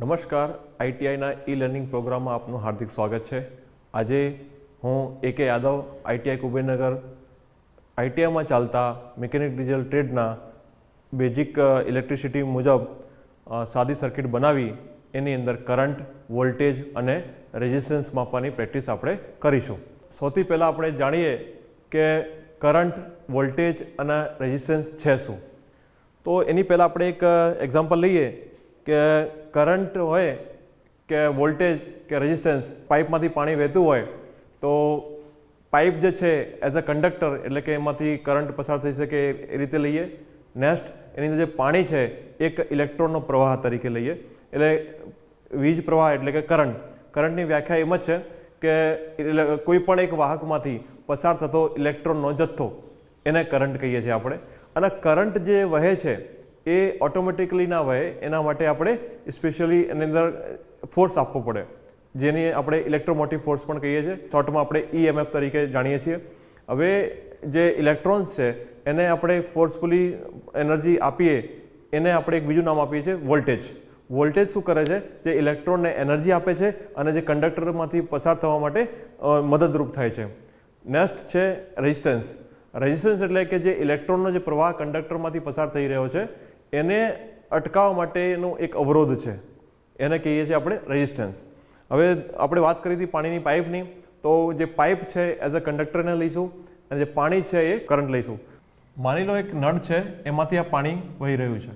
નમસ્કાર, આઈટીઆઈના e learning પ્રોગ્રામમાં આપનું હાર્દિક સ્વાગત છે. આજે હું એ કે યાદવ, આઈટીઆઈ કુબેરનગર, આઈટીઆઈમાં ચાલતા મિકેનિક ડીઝલ ટ્રેડના બેઝિક ઇલેક્ટ્રિસિટી મુજબ સાદી સર્કિટ બનાવી એની અંદર કરંટ વોલ્ટેજ અને રેઝિસ્ટન્સ માપવાની પ્રેક્ટિસ આપણે કરીશું. સૌથી પહેલાં આપણે જાણીએ કે કરંટ વોલ્ટેજ અને રેઝિસ્ટન્સ છે શું. તો એની પહેલાં આપણે એક એક્ઝામ્પલ લઈએ. કે કરંટ હોય કે વોલ્ટેજ કે રેઝિસ્ટન્સ પાઇપમાંથી પાણી વહેતું હોય, તો પાઇપ જે છે એઝ અ કંડક્ટર એટલે કે એમાંથી કરંટ પસાર થઈ શકે એ રીતે લઈએ. નેક્સ્ટ એની અંદર જે પાણી છે, એક ઇલેક્ટ્રોનનો પ્રવાહ તરીકે લઈએ. એટલે વીજ પ્રવાહ એટલે કે કરંટ કરંટની વ્યાખ્યા એમ જ છે કે કોઈ પણ એક વાહકમાંથી પસાર થતો ઇલેક્ટ્રોનનો જથ્થો, એને કરંટ કહીએ છીએ આપણે. અને કરંટ જે વહે છે એ ઓટોમેટિકલી ના વહે, એના માટે આપણે સ્પેશિયલી એની અંદર ફોર્સ આપવો પડે. જેની આપણે ઇલેક્ટ્રોમોટિવ ફોર્સ પણ કહીએ છીએ. શોર્ટમાં આપણે ઈએમએફ તરીકે જાણીએ છીએ. હવે જે ઇલેક્ટ્રોન્સ છે, એને આપણે ફોર્સફુલી એનર્જી આપીએ, એને આપણે એક બીજું નામ આપીએ છીએ વોલ્ટેજ વોલ્ટેજ શું કરે છે? જે ઇલેક્ટ્રોનને એનર્જી આપે છે અને જે કંડક્ટરમાંથી પસાર થવા માટે મદદરૂપ થાય છે. નેક્સ્ટ છે રેઝિસ્ટન્સ રેઝિસ્ટન્સ એટલે કે જે ઇલેક્ટ્રોનનો જે પ્રવાહ કંડક્ટરમાંથી પસાર થઈ રહ્યો છે એને અટકાવવા માટેનો એક અવરોધ છે. એને કહીએ છીએ આપણે રેઝિસ્ટન્સ હવે આપણે વાત કરી હતી પાણીની પાઇપની, તો જે પાઇપ છે એઝ અ કંડક્ટરને લઈશું, અને જે પાણી છે એ કરંટ લઈશું. માની લો એક નળ છે, એમાંથી આ પાણી વહી રહ્યું છે.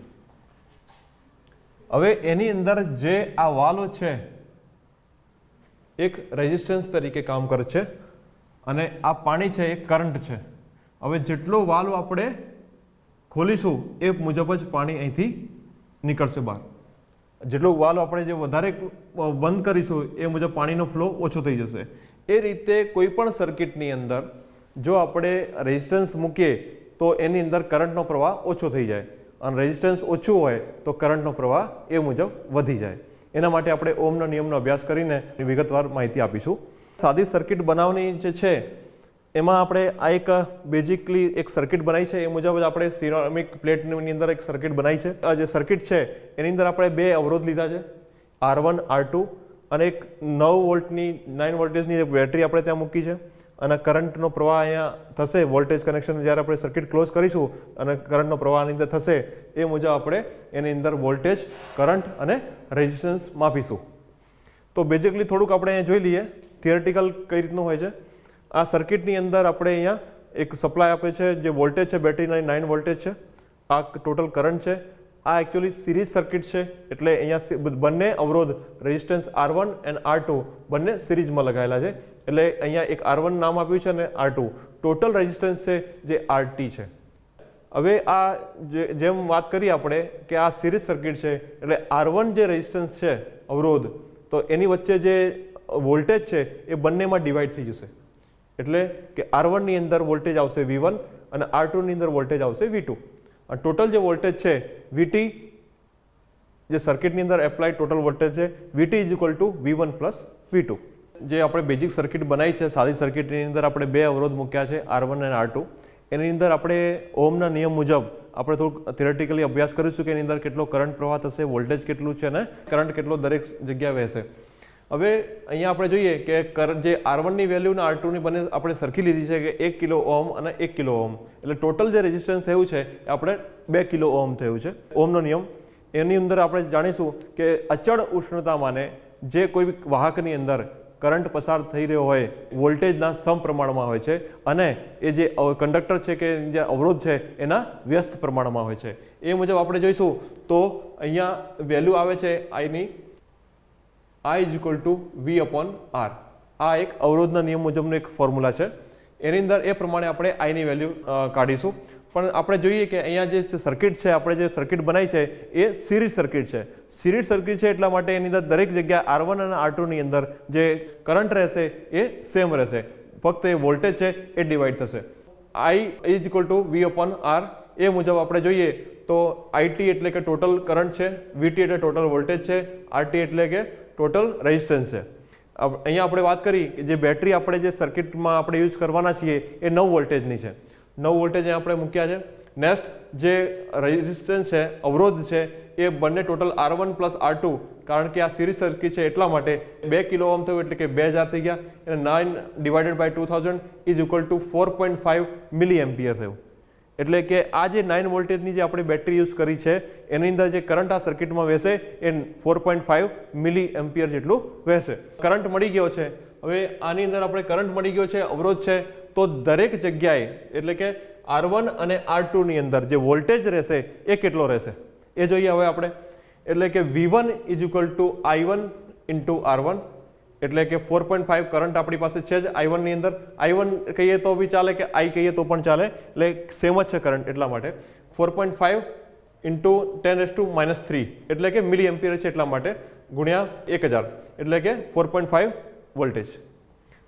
હવે એની અંદર જે આ વાલો છે, એક રેઝિસ્ટન્સ તરીકે કામ કરે છે અને આ પાણી છે એ કરંટ છે. હવે જેટલો વાલ આપણે ખોલીશું એ મુજબ જ પાણી અહીંથી નીકળશે બહાર. જેટલો વાલ આપણે જે વધારે બંધ કરીશું એ મુજબ પાણીનો ફ્લો ઓછો થઈ જશે. એ રીતે કોઈ પણ સર્કિટની અંદર જો આપણે રેઝિસ્ટન્સ મૂકીએ તો એની અંદર કરંટનો પ્રવાહ ઓછો થઈ જાય. અને રેઝિસ્ટન્સ ઓછું હોય તો કરંટનો પ્રવાહ એ મુજબ વધી જાય. એના માટે આપણે ઓમનો નિયમનો અભ્યાસ કરીને વિગતવાર માહિતી આપીશું. સાદી સર્કિટ બનાવવાની જે છે એમાં આપણે આ એક બેઝિકલી એક સર્કિટ બનાવી છે. એ મુજબ જ આપણે સિરામિક પ્લેટની અંદર એક સર્કિટ બનાવી છે. આ જે સર્કિટ છે, એની અંદર આપણે બે અવરોધ લીધા છે. આર વન આર અને એક નવ વોલ્ટની નાઇન વોલ્ટેજની એક બેટરી આપણે ત્યાં મૂકી છે. અને કરંટનો પ્રવાહ અહીંયા થશે વોલ્ટેજ કનેક્શન જ્યારે આપણે સર્કિટ ક્લોઝ કરીશું અને કરંટનો પ્રવાહ અંદર થશે, એ મુજબ આપણે એની અંદર વોલ્ટેજ કરંટ અને રેઝિસ્ટન્સ માપીશું. તો બેઝિકલી થોડુંક આપણે અહીંયા જોઈ લઈએ થિયરટિકલ કઈ રીતનું હોય છે? આ સર્કિટની અંદર આપણે અહીંયા એક સપ્લાય આપે છે, જે વોલ્ટેજ છે, બેટરીના નાઇન વોલ્ટેજ છે. આ ટોટલ કરંટ છે. આ એકચ્યુઅલી સિરીઝ સર્કિટ છે, એટલે અહીંયા બંને અવરોધ resistance R one and R two બંને સિરીઝમાં લગાવેલા છે. એટલે અહીંયા એક આર વન નામ આપ્યું છે અને આર ટુ ટોટલ રેઝિસ્ટન્સ છે, જે આર ટી છે. હવે આ જેમ વાત કરી આપણે કે આ સિરીઝ સર્કિટ છે, એટલે આર વન જે રેઝિસ્ટન્સ છે, અવરોધ, તો એની વચ્ચે જે વોલ્ટેજ છે, એ બંનેમાં ડિવાઈડ થઈ જશે. એટલે કે આર વનની અંદર વોલ્ટેજ આવશે વી વન અને આર ટુની અંદર વોલ્ટેજ આવશે વી ટુ અને ટોટલ જે વોલ્ટેજ છે વીટી જે સર્કિટની અંદર એપ્લાય ટોટલ વોલ્ટેજ છે V T is equal to V one plus V two જે આપણે બેઝિક સર્કિટ બનાવી છે, સાદી સર્કિટની અંદર આપણે બે અવરોધ મૂક્યા છે આર વન અને આર ટુ એની અંદર આપણે ઓમના નિયમ મુજબ આપણે થોડુંક થિયરેટિકલી અભ્યાસ કરીશું કે એની અંદર કેટલો કરંટ પ્રવાહ થશે વોલ્ટેજ કેટલું છે અને કરંટ કેટલો દરેક જગ્યાએ વહેશે. હવે અહીંયા આપણે જોઈએ કે કર, જે આર વનની વેલ્યુ અને આર ટુની બંને આપણે સરખી લીધી છે કે એક કિલો ઓમ અને એક કિલો ઓમ એટલે ટોટલ જે રેઝિસ્ટન્સ થયું છે એ આપણે બે કિલો ઓમ થયું છે. ઓમનો નિયમ. એની અંદર આપણે જાણીશું કે અચળ ઉષ્ણતામાને જે કોઈ વાહકની અંદર કરંટ પસાર થઈ રહ્યો હોય વોલ્ટેજના સમપ્રમાણમાં હોય છે અને એ જે કંડક્ટર છે કે જે અવરોધ છે એના વ્યસ્ત પ્રમાણમાં હોય છે. એ મુજબ આપણે જોઈશું તો અહીંયા વેલ્યુ આવે છે આઈની I is equal to V upon R આ એક અવરોધના નિયમ મુજબનો એક ફોર્મ્યુલા છે. એની અંદર એ પ્રમાણે આપણે આઈની વેલ્યુ કાઢીશું. પણ આપણે જોઈએ કે અહીંયા જે સર્કિટ છે, આપણે જે સર્કિટ બનાવી છે, એ સિરીઝ સર્કિટ છે. સિરીઝ સર્કિટ છે એટલા માટે એની અંદર દરેક જગ્યાએ આર વન અને આર ટુની અંદર જે કરંટ રહેશે, એ સેમ રહેશે. ફક્ત એ વોલ્ટેજ છે, એ ડિવાઈડ થશે. I is equal to V upon R એ મુજબ આપણે જોઈએ તો આઈટી એટલે કે ટોટલ કરંટ છે વીટી એટલે ટોટલ વોલ્ટેજ છે આરટી એટલે કે ટોટલ રેઝિસ્ટન્સ છે. અહીંયા આપણે વાત કરી કે જે બેટરી આપણે જે સર્કિટમાં આપણે યુઝ કરવાના છીએ, એ નવ વોલ્ટેજની છે. નવ વોલ્ટેજ આપણે મૂક્યા છે. નેક્સ્ટ જે રેઝિસ્ટન્સ છે, અવરોધ છે, એ બંને total R one plus R two કારણ કે આ સિરીઝ સર્કિટ છે એટલા માટે બે કિલો ઓમ થયું એટલે કે બે હજાર થઈ ગયા. અને nine divided by two thousand is equal to four point five milliampere થયું. એટલે કે આ જે નાઇન વોલ્ટેજની જે આપણે બેટરી યુઝ કરી છે, એની અંદર જે કરંટ આ સર્કિટમાં વહેશે, એ ફોર પોઈન્ટ ફાઇવ મિલી એમ્પિયર જેટલું વહેશે. કરંટ મળી ગયો છે. હવે આની અંદર આપણે કરંટ મળી ગયો છે, અવરોધ છે, તો દરેક જગ્યાએ, એટલે કે આર વન અને આર ટુની અંદર જે વોલ્ટેજ રહેશે, એ કેટલો રહેશે? એ જોઈએ હવે આપણે. એટલે કે V one is equal to I one into R one એટલે કે ફોર પોઈન્ટ ફાઈવ કરંટ આપણી પાસે છે જ આઈ વનની અંદર. આઈ વન કહીએ તો બી ચાલે કે આઈ કહીએ તો પણ ચાલે. એટલે સેમ જ છે કરંટ એટલા માટે. Four point five into ten is to minus three એટલે કે મિલી એમ્પિયર છે એટલા માટે, ગુણ્યા એક હજાર. એટલે કે four point five voltage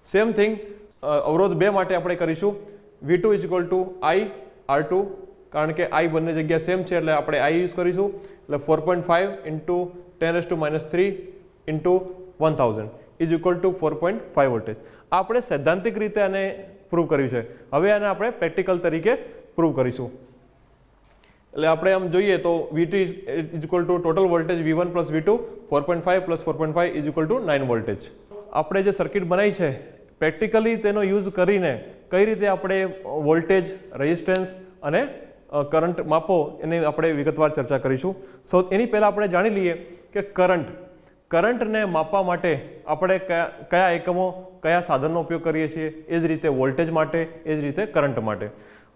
same thing અવરોધ બે માટે આપણે કરીશું. V two is equal to I R two કારણ કે આઈ બંને જગ્યા સેમ છે એટલે આપણે આઈ યુઝ કરીશું. એટલે four point five into ten is to minus three into one thousand is equal to four point five voltage આપણે સૈદ્ધાંતિક રીતે આને પ્રૂવ કર્યું છે. હવે આને આપણે પ્રેક્ટિકલ તરીકે પ્રૂવ કરીશું. એટલે આપણે આમ જોઈએ તો V two is equal to total voltage V one plus V two four point five plus four point five is equal to nine voltage આપણે જે સર્કિટ બનાવી છે પ્રેક્ટિકલી તેનો યુઝ કરીને કઈ રીતે આપણે વોલ્ટેજ રેઝિસ્ટન્સ અને કરંટ માપો એની આપણે વિગતવાર ચર્ચા કરીશું. સો એની પહેલાં આપણે જાણી લઈએ કે કરંટ કરંટને માપવા માટે આપણે કયા કયા એકમો, કયા સાધનનો ઉપયોગ કરીએ છીએ? એ જ રીતે વોલ્ટેજ માટે, એ જ રીતે કરંટ માટે.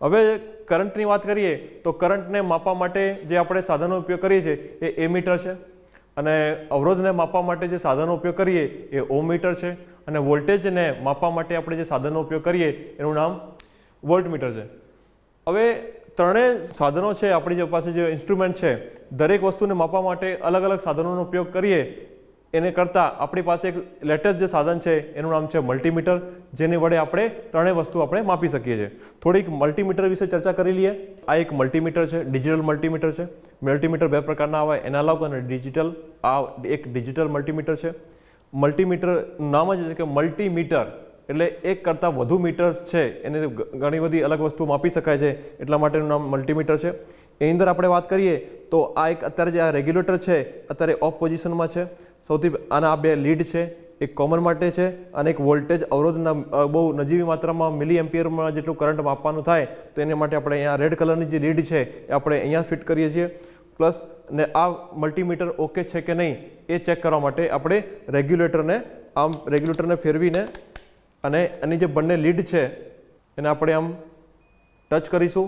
હવે કરંટની વાત કરીએ, તો કરંટને માપવા માટે જે આપણે સાધનનો ઉપયોગ કરીએ છીએ, એ એમીટર છે. અને અવરોધને માપવા માટે જે સાધનનો ઉપયોગ કરીએ, એ ઓમ મીટર છે. અને વોલ્ટેજને માપવા માટે આપણે જે સાધનનો ઉપયોગ કરીએ, એનું નામ વોલ્ટમીટર છે. હવે ત્રણેય સાધનો છે, આપણી જે પાસે જે ઇન્સ્ટ્રુમેન્ટ છે, દરેક વસ્તુને માપવા માટે અલગ અલગ સાધનોનો ઉપયોગ કરીએ એને કરતાં આપણી પાસે એક લેટેસ્ટ જે સાધન છે, એનું નામ છે મલ્ટીમીટર, જેની વડે આપણે ત્રણેય વસ્તુ આપણે માપી શકીએ છીએ. થોડીક મલ્ટીમીટર વિશે ચર્ચા કરી લઈએ. આ એક મલ્ટીમીટર છે, ડિજિટલ મલ્ટીમીટર છે. મલ્ટીમીટર બે પ્રકારના આવે, એનાલોગ અને ડિજિટલ. આ એક ડિજિટલ મલ્ટીમીટર છે. મલ્ટીમીટર નામ જ છે કે મલ્ટીમીટર, એટલે એક કરતાં વધુ મીટર્સ છે, એને ઘણી બધી અલગ વસ્તુ માપી શકાય છે, એટલા માટેનું નામ મલ્ટીમીટર છે. એની અંદર આપણે વાત કરીએ, તો આ એક અત્યારે જે આ રેગ્યુલેટર છે, અત્યારે ઓફ પોઝિશનમાં છે. સૌથી આના આ બે લીડ છે, એક કોમન માટે છે અને એક વોલ્ટેજ અવરોધના બહુ નજીવી માત્રામાં મિલી એમ્પિયરમાં જેટલું કરંટ માપવાનું થાય, તો એને માટે આપણે અહીંયા રેડ કલરની જે લીડ છે, એ આપણે અહીંયા ફિટ કરીએ છીએ. પ્લસ, ને આ મલ્ટીમીટર ઓકે છે કે નહીં, એ ચેક કરવા માટે આપણે રેગ્યુલેટરને, આમ રેગ્યુલેટરને ફેરવીને અને એની જે બંને લીડ છે, એને આપણે આમ ટચ કરીશું.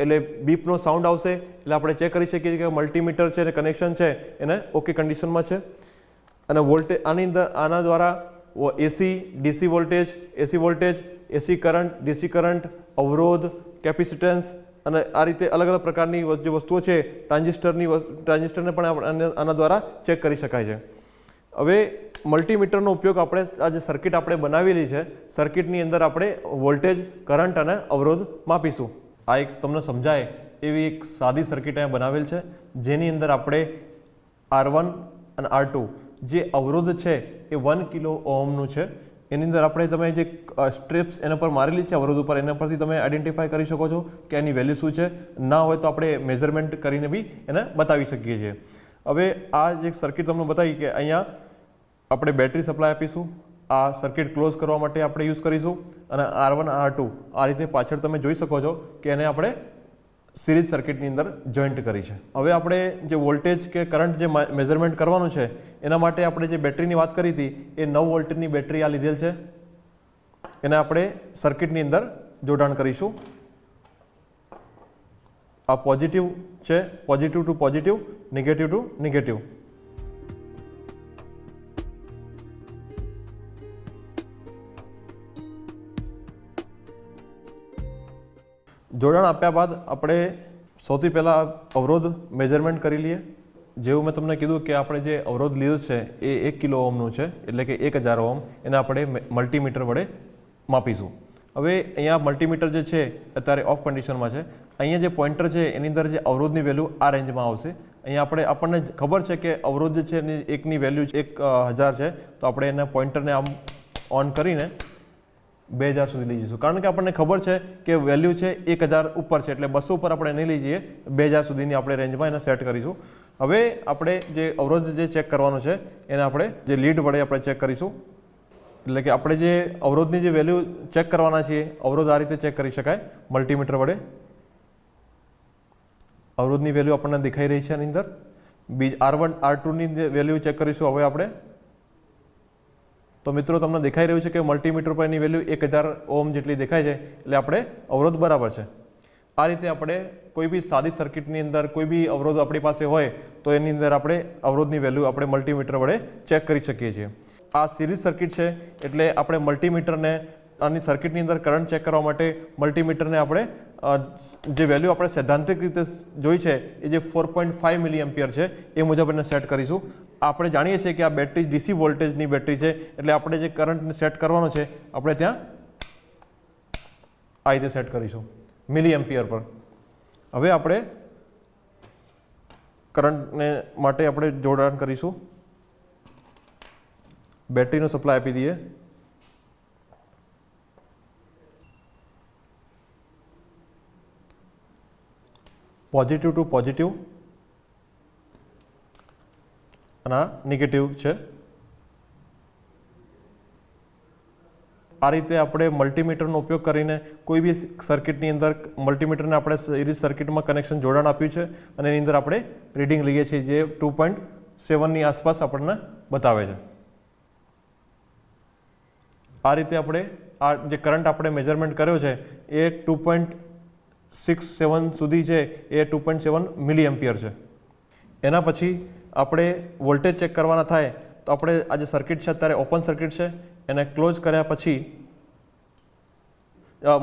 એટલે બીપનો સાઉન્ડ આવશે, એટલે આપણે ચેક કરી શકીએ કે મલ્ટીમીટર છે અને કનેક્શન છે, એને ઓકે કન્ડિશનમાં છે. અને વોલ્ટેજ આની અંદર, આના દ્વારા AC DC voltage AC voltage AC current DC current અવરોધ કેપેસિટન્સ અને આ રીતે અલગ અલગ પ્રકારની જે વસ્તુઓ છે, ટ્રાન્ઝિસ્ટરની ટ્રાન્ઝિસ્ટરને પણ આના દ્વારા ચેક કરી શકાય છે. હવે મલ્ટીમીટરનો ઉપયોગ આપણે આ જે સર્કિટ આપણે બનાવેલી છે સર્કિટની અંદર આપણે વોલ્ટેજ કરંટ અને અવરોધ માપીશું. આ એક તમને સમજાય એવી એક સાદી સર્કિટ અહીંયા બનાવેલ છે, જેની અંદર આપણે આર વન અને આર જે અવરોધ છે એ વન કિલો ઓહમનું છે. એની અંદર આપણે તમે જે સ્ટ્રીપ્સ એના પર મારેલી છે, અવરોધ ઉપર, એના પરથી તમે આઈડેન્ટિફાય કરી શકો છો કે એની વેલ્યુ શું છે. ના હોય તો આપણે મેઝરમેન્ટ કરીને બી એને બતાવી શકીએ છીએ. હવે આ જે સર્કિટ તમને બતાવી કે અહીંયા આપણે બેટરી સપ્લાય આપીશું. આ સર્કિટ ક્લોઝ કરવા માટે આપણે યુઝ કરીશું. અને આર વન આર ટુ આ રીતે પાછળ તમે જોઈ શકો છો કે એને આપણે સિરીઝ સર્કિટની અંદર જોઈન્ટ કરી છે. હવે આપણે જે વોલ્ટેજ કે કરંટ જે મેઝરમેન્ટ કરવાનું છે, એના માટે આપણે જે બેટરીની વાત કરી હતી, એ નવ વોલ્ટની બેટરી આ લીધેલ છે. એને આપણે સર્કિટની અંદર જોડાણ કરીશું. આ પોઝિટિવ છે positive to positive negative to negative જોડાણ આપ્યા બાદ આપણે સૌથી પહેલાં અવરોધ મેજરમેન્ટ કરી લઈએ. જેવું મેં તમને કીધું કે આપણે જે અવરોધ લીધો છે એ એક કિલો ઓમનું છે, એટલે કે એક હજાર ઓમ એને આપણે મલ્ટીમીટર વડે માપીશું. હવે અહીંયા મલ્ટીમીટર જે છે, અત્યારે ઓફ કન્ડિશનમાં છે. અહીંયા જે પોઈન્ટર છે, એની અંદર જે અવરોધની વેલ્યુ આ રેન્જમાં આવશે. અહીંયા આપણે આપણને ખબર છે કે અવરોધ જે છે એની એકની વેલ્યુ એક હજાર છે. તો આપણે એના પોઈન્ટરને આમ ઓન કરીને બે હજાર સુધી લઈ જઈશું. કારણ કે આપણને ખબર છે કે વેલ્યુ છે એક હજાર ઉપર છે, એટલે બસો ઉપર આપણે નહીં લઈ જઈએ. બે હજાર સુધીની આપણે રેન્જમાં એને સેટ કરીશું. હવે આપણે જે અવરોધ જે ચેક કરવાનો છે, એને આપણે જે લીડ વડે આપણે ચેક કરીશું. એટલે કે આપણે જે અવરોધની જે વેલ્યુ ચેક કરવાના છીએ, અવરોધ આ રીતે ચેક કરી શકાય મલ્ટીમીટર વડે. અવરોધની વેલ્યુ આપણને દેખાઈ રહી છે આની અંદર. બીજ આર વન આર ટુની વેલ્યુ ચેક કરીશું, હવે આપણે. તો મિત્રો, તમને દેખાઈ રહ્યું છે કે મલ્ટીમીટર પર એની વેલ્યુ એક હજાર ઓમ જેટલી દેખાય છે, એટલે આપણે અવરોધ બરાબર છે. આ રીતે આપણે કોઈ બી સાદી સર્કિટની અંદર કોઈ બી અવરોધ આપણી પાસે હોય, તો એની અંદર આપણે અવરોધની વેલ્યુ આપણે મલ્ટીમીટર વડે ચેક કરી શકીએ છીએ. આ સિરીઝ સર્કિટ છે, એટલે આપણે મલ્ટીમીટરને આની સર્કિટની અંદર કરંટ ચેક કરવા માટે મલ્ટીમીટરને આપણે જે વેલ્યુ આપણે સૈદ્ધાંતિક રીતે જોઈ છે, એ જે ફોર પોઈન્ટ ફાઇવ મિલી એમ્પિયર છે, એ મુજબ એને સેટ કરીશું. આપણે જાણીએ છીએ કે આ બેટરી ડીસી વોલ્ટેજની બેટરી છે, એટલે આપણે જે કરંટને સેટ કરવાનો છે, આપણે ત્યાં આ રીતે સેટ કરીશું મિલી એમ્પિયર પર. હવે આપણે કરંટને માટે આપણે જોડાણ કરીશું. બેટરીનો સપ્લાય આપી દઈએ. પોઝિટિવ ટુ પોઝિટિવ અને નેગેટિવ છે. આ રીતે આપણે મલ્ટીમીટરનો ઉપયોગ કરીને કોઈ બી સર્કિટની અંદર મલ્ટીમીટરને આપણે સિરીઝ સર્કિટમાં કનેક્શન જોડાણ આપ્યું છે અને એની અંદર આપણે રીડિંગ લઈએ છીએ, જે ટુ પોઈન્ટ સેવનની આસપાસ આપણને બતાવે છે. આ રીતે આપણે આ જે કરંટ આપણે મેજરમેન્ટ કર્યો છે, એ ટુ પોઈન્ટ સિક્સ, સેવન સુધી છે એ ટુ પોઈન્ટ સેવન મિલી એમ્પિયર છે. એના પછી આપણે વોલ્ટેજ ચેક કરવાના થાય તો આપણે આ જે સર્કિટ છે અત્યારે ઓપન સર્કિટ છે, એને ક્લોઝ કર્યા પછી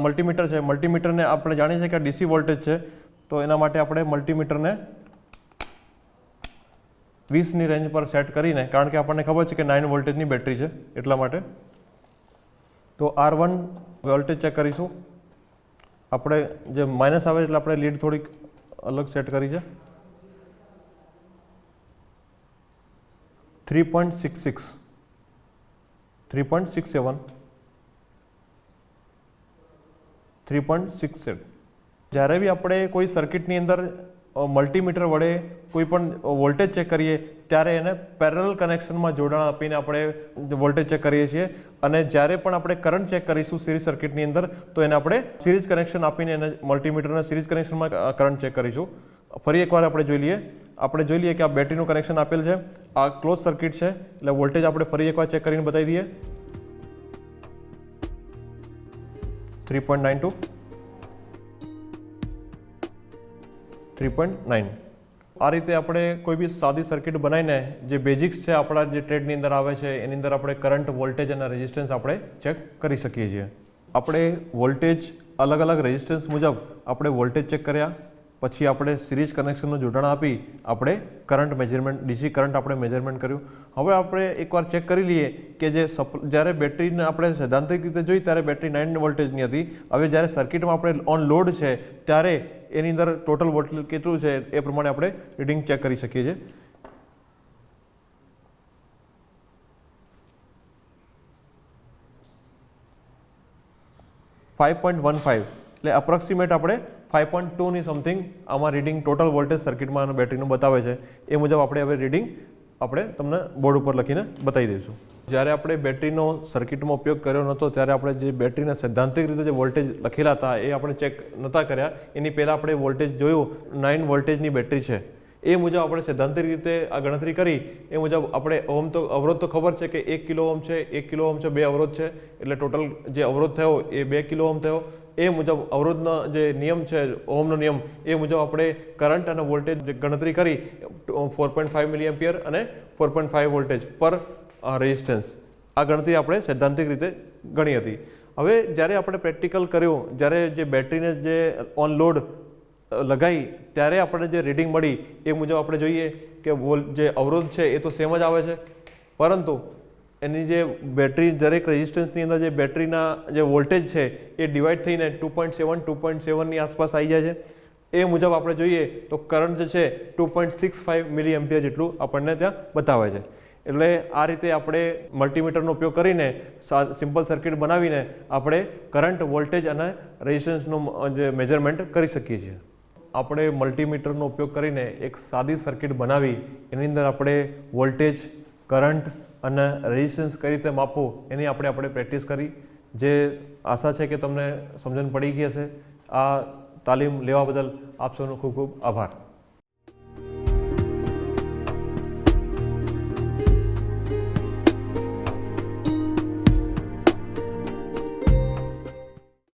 મલ્ટીમીટર છે. મલ્ટીમીટરને આપણે જાણીએ છીએ કે ડીસી વોલ્ટેજ છે, તો એના માટે આપણે મલ્ટીમીટરને વીસની રેન્જ પર સેટ કરીને, કારણ કે આપણને ખબર છે કે નાઇન વોલ્ટેજની બેટરી છે એટલા માટે, તો આર વન વોલ્ટેજ ચેક કરીશું. આપણે જે માઇનસ આવે એટલે આપણે લીડ થોડીક અલગ સેટ કરી છે. Three point six six three point six seven three point six set જ્યારે બી આપણે કોઈ સર્કિટની અંદર મલ્ટીમીટર વડે કોઈ પણ વોલ્ટેજ ચેક કરીએ, ત્યારે એને પેરેલલ કનેક્શનમાં જોડાણ આપીને આપણે વોલ્ટેજ ચેક કરીએ છીએ. અને જ્યારે પણ આપણે કરંટ ચેક કરીશું સિરીઝ સર્કિટની અંદર, તો એને આપણે સિરીઝ કનેક્શન આપીને એને મલ્ટીમીટરના સિરીઝ કનેક્શનમાં કરંટ ચેક કરીશું. ફરી એકવાર આપણે જોઈ લઈએ. આપણે જોઈ લઈએ કે આ બેટરીનું કનેક્શન આપેલ છે. આ ક્લોઝ સર્કિટ છે, એટલે વોલ્ટેજ આપણે ફરી એકવાર ચેક કરીને બતાવી દઈએ. Three point nine two three point nine. આ રીતે આપણે કોઈ બી સાદી સર્કિટ બનાવીને જે બેઝિક્સ છે આપણા જે ટ્રેડની અંદર આવે છે, એની અંદર આપણે કરંટ, વોલ્ટેજ અને રેઝિસ્ટન્સ આપણે ચેક કરી શકીએ છીએ. આપણે વોલ્ટેજ અલગ અલગ રેઝિસ્ટન્સ મુજબ આપણે વોલ્ટેજ ચેક કર્યા, પછી આપણે સિરીઝ કનેક્શનનું જોડાણ આપી આપણે કરંટ મેજરમેન્ટ, ડીસી કરંટ આપણે મેજરમેન્ટ કર્યું. હવે આપણે એકવાર ચેક કરી લઈએ કે જે જ્યારે બેટરીને આપણે સૈદ્ધાંતિક રીતે જોઈ ત્યારે બેટરી નાઇન વોલ્ટેજની હતી. હવે જ્યારે સર્કિટમાં આપણે ઓન લોડ છે, ત્યારે એની અંદર ટોટલ વોલ્ટેજ કેટલું છે એ પ્રમાણે આપણે રીડિંગ ચેક કરી શકીએ છીએ. ફાઇવ પોઈન્ટ વન ફાઇવ એટલે અપ્રોક્સિમેટ આપણે ફાઇવ પોઈન્ટ ટુની સમથિંગ આમાં રીડિંગ ટોટલ વોલ્ટેજ સર્કિટમાં બેટરીનું બતાવે છે. એ મુજબ આપણે હવે રીડિંગ આપણે તમને બોર્ડ ઉપર લખીને બતાવી દઈશું. જ્યારે આપણે બેટરીનો સર્કિટમાં ઉપયોગ કર્યો નહોતો, ત્યારે આપણે જે બેટરીના સૈદ્ધાંતિક રીતે જે વોલ્ટેજ લખેલા હતા, એ આપણે ચેક નહોતા કર્યા. એની પહેલાં આપણે વોલ્ટેજ જોયું, નાઇન વોલ્ટેજની બેટરી છે. એ મુજબ આપણે સૈદ્ધાંતિક રીતે આ ગણતરી કરી. એ મુજબ આપણે ઓમ તો, અવરોધ તો ખબર છે કે એક કિલો ઓમ છે, એક કિલો ઓમ છે, બે અવરોધ છે. એટલે ટોટલ જે અવરોધ થયો, એ બે કિલો ઓમ થયો. એ મુજબ અવરોધનો જે નિયમ છે ઓમનો નિયમ, એ મુજબ આપણે કરંટ અને વોલ્ટેજ ગણતરી કરી ફોર પોઈન્ટ ફાઇવ મિલી એમ્પિયર અને ફોર પોઈન્ટ ફાઇવ વોલ્ટેજ પર રેઝિસ્ટન્સ આ ગણતરી આપણે સૈદ્ધાંતિક રીતે ગણી હતી. હવે જ્યારે આપણે પ્રેક્ટિકલ કર્યું, જ્યારે જે બેટરીને જે ઓન લોડ લગાવી ત્યારે આપણે જે રીડિંગ મળી, એ મુજબ આપણે જોઈએ કે વોલ, જે અવરોધ છે, એ તો સેમ જ આવે છે. પરંતુ એની જે બેટરી, દરેક રેઝિસ્ટન્સની અંદર જે બેટરીના જે વોલ્ટેજ છે, એ ડિવાઈડ થઈને two point seven two point સેવનની આસપાસ આવી જાય છે. એ મુજબ આપણે જોઈએ તો કરંટ જે છે two point six five milliampere જેટલું આપણને ત્યાં બતાવે છે. એટલે આ રીતે આપણે મલ્ટીમીટરનો ઉપયોગ કરીને સિમ્પલ સર્કિટ બનાવીને આપણે કરંટ વોલ્ટેજ અને રેઝિસ્ટન્સનું જે મેજરમેન્ટ કરી શકીએ છીએ. આપણે મલ્ટીમીટરનો ઉપયોગ કરીને એક સાદી સર્કિટ બનાવી, એની અંદર આપણે વોલ્ટેજ કરંટ અને રેઝિસ્ટન્સ કઈ રીતે માપવું, એની આપણે આપણે પ્રેક્ટિસ કરી. જે આશા છે કે તમને સમજણ પડી ગઈ હશે, આ તાલીમ લેવા બદલ આપ સૌનો ખૂબ ખૂબ આભાર.